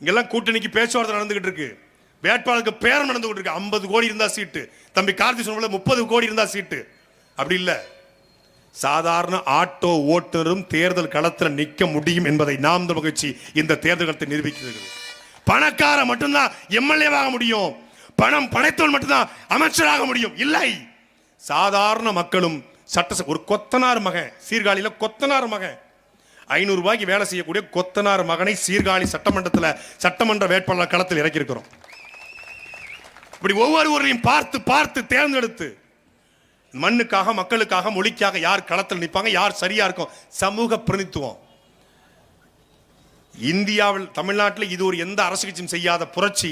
இங்கெல்லாம் கூட்டணிக்கு பேச்சுவார்த்தை நடந்துகிட்டு இருக்கு. வேட்பாளருக்கு பேரம் நடந்துகிட்டு இருக்கு. ஐம்பது கோடி இருந்தா சீட்டு. தம்பி கார்த்தி சொன்ன முப்பது கோடி இருந்தா சீட்டு. அப்படி இல்லை. சாதாரண ஆட்டோ ஓட்டுநரும் தேர்தல் களத்தில் நிற்க முடியும் என்பதை நாம் இந்த மகிழ்ச்சி இந்த தேர்தல் களத்தை நிரூபிக்கிறது. பணக்கார மட்டும்தான் எம்எல்ஏவாக முடியும். பணம் படைத்தவன் மட்டும்தான் அமைச்சராக முடியும். இல்லை. சாதாரண மக்களும் சட்ட ஒரு கொத்தனார் மகன் சீர்காழியில் கொத்தனார் மகன். ஐநூறு ரூபாய்க்கு வேலை செய்யக்கூடிய கொத்தனார் மகனை சீர்காழி சட்டமன்றத்தில் சட்டமன்ற வேட்பாளர் களத்தில் இறக்கியிருக்கிறோம். இப்படி ஒவ்வொருவரையும் பார்த்து பார்த்து தேர்ந்தெடுத்து மண்ணுக்காக மக்களுக்காக மொழிக்காக யார் களத்தில் நிற்பாங்க யார் சரியா இருக்கும் சமூக பிரதித்துவம் இந்தியாவில் தமிழ்நாட்டில் இது ஒரு எந்த அரசு கட்சியும் செய்யாத புரட்சி.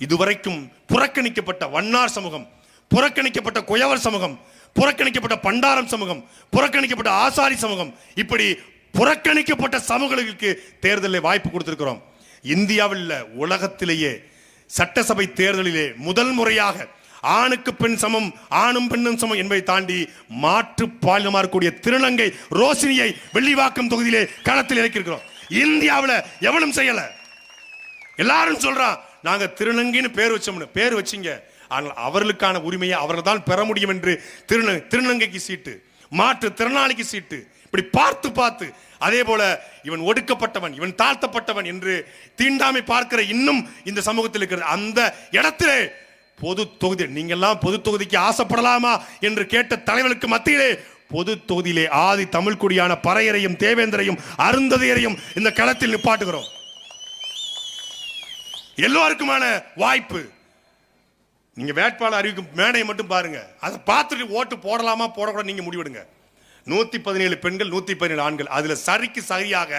இதுவரைக்கும் புறக்கணிக்கப்பட்ட வண்ணார் சமூகம் புறக்கணிக்கப்பட்ட குயவர் சமூகம் புறக்கணிக்கப்பட்ட பண்டாரம் சமூகம் புறக்கணிக்கப்பட்ட ஆசாரி சமூகம் இப்படி புறக்கணிக்கப்பட்ட சமூகங்களுக்கு தேர்தலில் வாய்ப்பு கொடுத்திருக்கிறோம். இந்தியாவில் உலகத்திலேயே சட்டசபை தேர்தலிலே முதல் முறையாக ஆணுக்கு பெண் சமம் ஆணும் பெண்ணும் சமம் என்பதை தாண்டி மாற்று பாலினமாக இருக்கக்கூடிய திருநங்கை ரோஷினியை வெள்ளிவாக்கம் தொகுதியிலே களத்தில் இறக்கியிருக்கிறோம். இந்தியாவில் எவனும் செய்யல. எல்லாரும் சொல்றான் நாங்க திருநங்கைன்னு பேர் வச்சோம்னு பேர் வச்சீங்க. ஆனால் அவர்களுக்கான உரிமையை அவர்கள் தான் பெற முடியும் என்று திருந திருநங்கைக்கு சீட்டு மாற்று திறனாளிக்கு சீட்டு இப்படி பார்த்து பார்த்து அதே போல இவன் ஒடுக்கப்பட்டவன் இவன் தாழ்த்தப்பட்டவன் என்று தீண்டாமை பார்க்கிற இன்னும் இந்த சமூகத்தில் இருக்கிற அந்த இடத்திலே பொது தொகுதி நீங்கள்லாம் பொது தொகுதிக்கு ஆசைப்படலாமா என்று கேட்ட தலைவர்களுக்கு மத்தியிலே பொது தொகுதியிலே ஆதி தமிழ் குடியான பறையரையும் தேவேந்திரையும் அருந்ததியரையும் இந்த களத்தில் நிப்பாட்டுகிறோம். எல்லோருக்குமான வாய்ப்பு. நீங்க வேட்பாளர் அறிவிக்கும் மேடையை மட்டும் பாருங்க. அதை பார்த்துட்டு ஓட்டு போடலாமா போடக்கூடாது நீங்க முடிவெடுங்க. நூற்றி பதினேழு பெண்கள் நூற்றி பதினேழு ஆண்கள். அதில் சரிக்கு சரியாக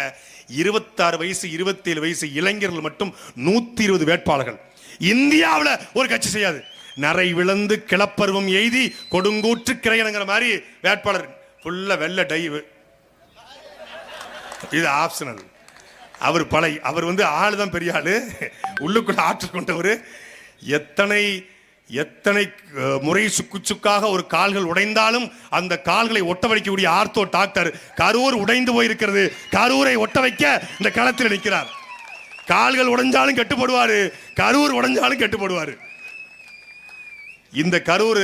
இருபத்தாறு வயசு இருபத்தேழு வயசு இளைஞர்கள் மட்டும் நூற்றி இருபது வேட்பாளர்கள். இந்தியாவில் ஒரு கட்சி செய்யாது. நரை விழுந்து கிளப்பருவம் எய்தி கொடுங்கூற்று கிரையனுங்கிற மாதிரி வேட்பாளர். ஃபுல்லாக வெள்ள டைவு. இது ஆப்ஷனல் அவர் பழை. அவர் வந்து ஆளு தான் பெரிய ஆள். உள்ளுக்குள்ள ஆற்றல் கொண்டவர். எத்தனை எத்தனை முறை சுக்கு சுக்காக ஒரு கால்கள் உடைந்தாலும் அந்த கால்களை ஒட்ட வைக்கக்கூடிய ஆர்த்தோ டாக்டர் கரூர் உடைந்து போயிருக்கிறது. கரூரை ஒட்ட வைக்க இந்த களத்தில் நிற்கிறார். கால்கள் உடைஞ்சாலும் கட்டுப்படுவார். கரூர் உடைஞ்சாலும் கட்டுப்படுவார். இந்த கரூர்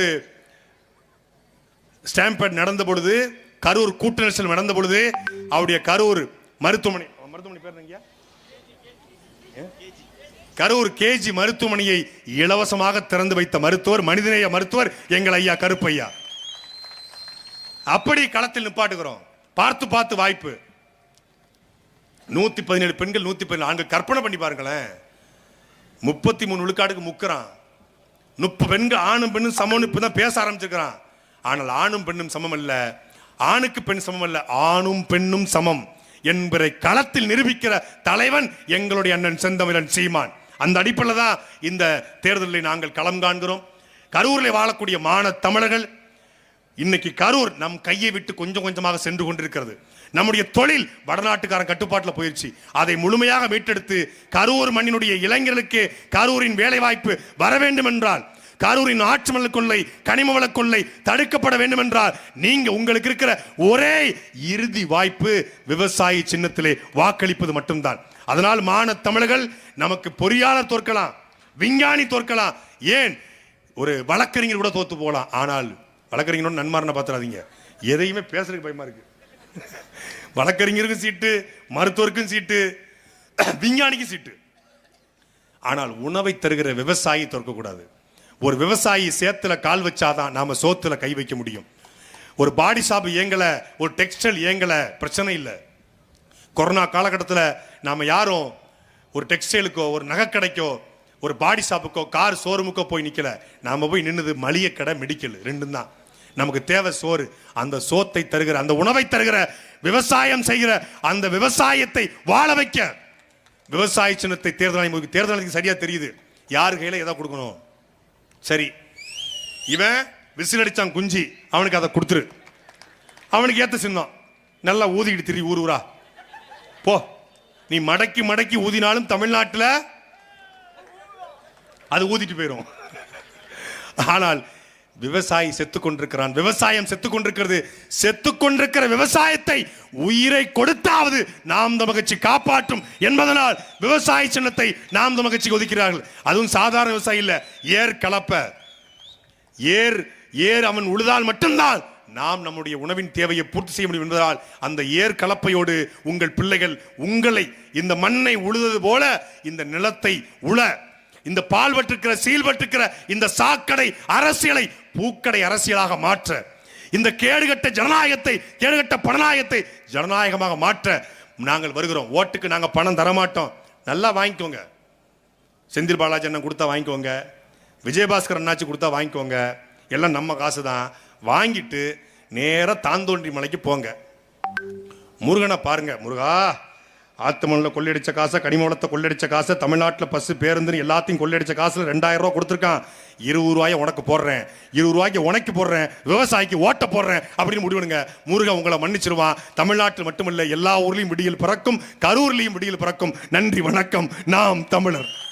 ஸ்டாம்பேட் நடந்த பொழுது கரூர் கூட்ட நெரிசல் நடந்த பொழுது அவருடைய கரூர் மருத்துவமனை மருத்துவமனை பேர் கரூர் கேஜி மருத்துவமனையை இலவசமாக திறந்து வைத்த மருத்துவர் மனிதநேய மருத்துவர் எங்கள் ஐயா கருப்பையா. அப்படி களத்தில் நிப்பாட்டுகிறோம். பார்த்து பார்த்து வாய்ப்பு. நூத்தி பதினேழு பெண்கள் நூத்தி பதினேழு ஆண்கள். கற்பனை பண்ணி பாருங்களேன். முப்பத்தி மூணு விழுக்காடுக்கு முக்கிறான். முப்பது பெண்கள் ஆணும் பெண்ணும் சமம்னு இப்பதான் பேச ஆரம்பிச்சிருக்கிறான். ஆனால் ஆணும் பெண்ணும் சமம் அல்ல. ஆணுக்கு பெண் சமம் அல்ல ஆணும் பெண்ணும் சமம். என்பதை களத்தில் நிரூபிக்கிற தலைவன் எங்களுடைய அண்ணன் செந்தமிழன் சீமான். அந்த அடிப்படையில் தான் இந்த தேர்தலில் நாங்கள் களம் காண்கிறோம். கரூரில் வாழக்கூடிய மான தமிழர்கள் இன்னைக்கு கரூர் நம் கையை விட்டு கொஞ்சம் கொஞ்சமாக சென்று கொண்டிருக்கிறது. நம்முடைய தொழில் வடநாட்டுக்காரன் கட்டுப்பாட்டில் போயிடுச்சு அதை முழுமையாக மீட்டெடுத்து கரூர் மண்ணினுடைய இளைஞர்களுக்கு கரூரின் வேலைவாய்ப்பு வர வேண்டும் என்றால் கரூரின் ஆட்சி மணல் கொள்ளை கனிம வள கொள்ளை தடுக்கப்பட வேண்டும் என்றால் நீங்க உங்களுக்கு இருக்கிற ஒரே இறுதி வாய்ப்பு விவசாயி சின்னத்திலே வாக்களிப்பது மட்டும்தான். அதனால் மான தமிழர்கள் நமக்கு பொறியாளர் தோற்கலாம் விஞ்ஞானி தோற்கலாம். ஏன்? ஒரு வழக்கறிஞர் கூட தோத்து போகலாம். ஆனால் வழக்கறிஞரோட நன்மாரனை பார்த்துறாதீங்க எதையுமே பேசுறதுக்கு பயமா இருக்கு. வழக்கறிஞருக்கும் சீட்டு மருத்துவருக்கும் சீட்டு விஞ்ஞானிக்கும் சீட்டு. ஆனால் உணவை தருகிற விவசாயி தோற்கக்கூடாது. ஒரு விவசாயி சேத்துல கால் வச்சாதான் நாம சோத்துல கை வைக்க முடியும். ஒரு பாடி ஷாப் இயங்கலை ஒரு டெக்ஸ்டைல் இயங்கலை பிரச்சனை இல்லை. கொரோனா காலகட்டத்தில் நாம் யாரும் ஒரு டெக்ஸ்டைலுக்கோ ஒரு நகைக்கடைக்கோ ஒரு பாடி ஷாப்புக்கோ கார் ஷோரூமுக்கோ போய் நிற்கல நாம் போய் நின்றுது மளிகை கடை மெடிக்கல் ரெண்டும் தான். நமக்கு தேவை சோறு. அந்த சோத்தை தருகிற அந்த உணவை தருகிற விவசாயம் செய்கிற அந்த விவசாயத்தை வாழ வைக்க. விவசாய சின்னத்தை தேர்தல் ஆணையம் தேர்தல் ஆணையத்துக்கு சரியாக தெரியுது. யார் கையில் எதை கொடுக்கணும்? சரி. இவன் விசில் அடிச்சான் குஞ்சி. அவனுக்கு அதை கொடுத்துரு. அவனுக்கு ஏற்ற சின்னம். நல்லா ஊதிக்கிட்டு திரி ஊர் ஊரா. போ. நீ மடக்கி மடக்கி ஊதினாலும் தமிழ்நாட்டில் அது ஊதிட்டு போயிடும் ஆனால் விவசாயி செத்து கொண்டிருக்கிறான். விவசாயம் செத்து கொண்டிருக்கிறது. செத்து கொண்டிருக்கிற விவசாயத்தை உயிரை கொடுத்தாவது நாம் இந்த மகிழ்ச்சி காப்பாற்றும் என்பதனால் விவசாய சின்னத்தை நாம் தமகச்சி ஒதுக்கிறார்கள். அதுவும் சாதாரண விவசாயி இல்லை ஏர் கலப்ப. ஏர் ஏர் அவன் உழுதால் மட்டும்தான் நாம் நம்முடைய உணவின் தேவையை பூர்த்தி செய்ய முடியும் என்பதால் அந்த ஏர் கலப்பையோடு உங்கள் பிள்ளைகள் உங்களை இந்த மண்ணை உழுதது போல இந்த நிலத்தை உழ இந்த பால் வட்டிருக்கிற சீல் வட்டிருக்கிற இந்த சாக்கடை அரசியலை பூக்கடை அரசியலாக மாற்ற இந்த கேடுகட்ட ஜனநாயகத்தை கேடுகட்ட பணநாயகத்தை ஜனநாயகமாக மாற்ற நாங்கள் வருகிறோம். ஓட்டுக்கு நாங்கள் பணம் தரமாட்டோம். நல்லா வாங்கிக்கோங்க. செந்தில் பாலாஜி அண்ணன் கொடுத்தா வாங்கிக்கோங்க. விஜயபாஸ்கர் அண்ணாச்சி கொடுத்தா வாங்கிக்கோங்க. எல்லாம் நம்ம காசு தான் வாங்கிட்டு நேராக தாந்தோன்றி மலைக்கு போங்க. முருகனை பாருங்க முருகா. ஆத்துமணில் கொள்ளடிச்ச காசை கனிமூலத்தை கொள்ளடிச்ச காசை தமிழ்நாட்டில் பஸ்ஸு பேருந்துன்னு எல்லாத்தையும் கொள்ளடிச்ச காசில் ரெண்டாயிரம் ரூபா கொடுத்துருக்கான். இருபது ரூபாயை உனக்கு போடுறேன். இருபது ரூபாய்க்கு உனக்கு போடுறேன். விவசாயிக்கு ஓட்ட போடுறேன் அப்படின்னு முடிவெடுங்க. முருகன் உங்களை மன்னிச்சிருவான். தமிழ்நாட்டில் மட்டுமில்லை எல்லா ஊர்லேயும் விடியில் பிறக்கும் கரூர்லேயும் விடியில் பிறக்கும். நன்றி வணக்கம். நாம் தமிழர்.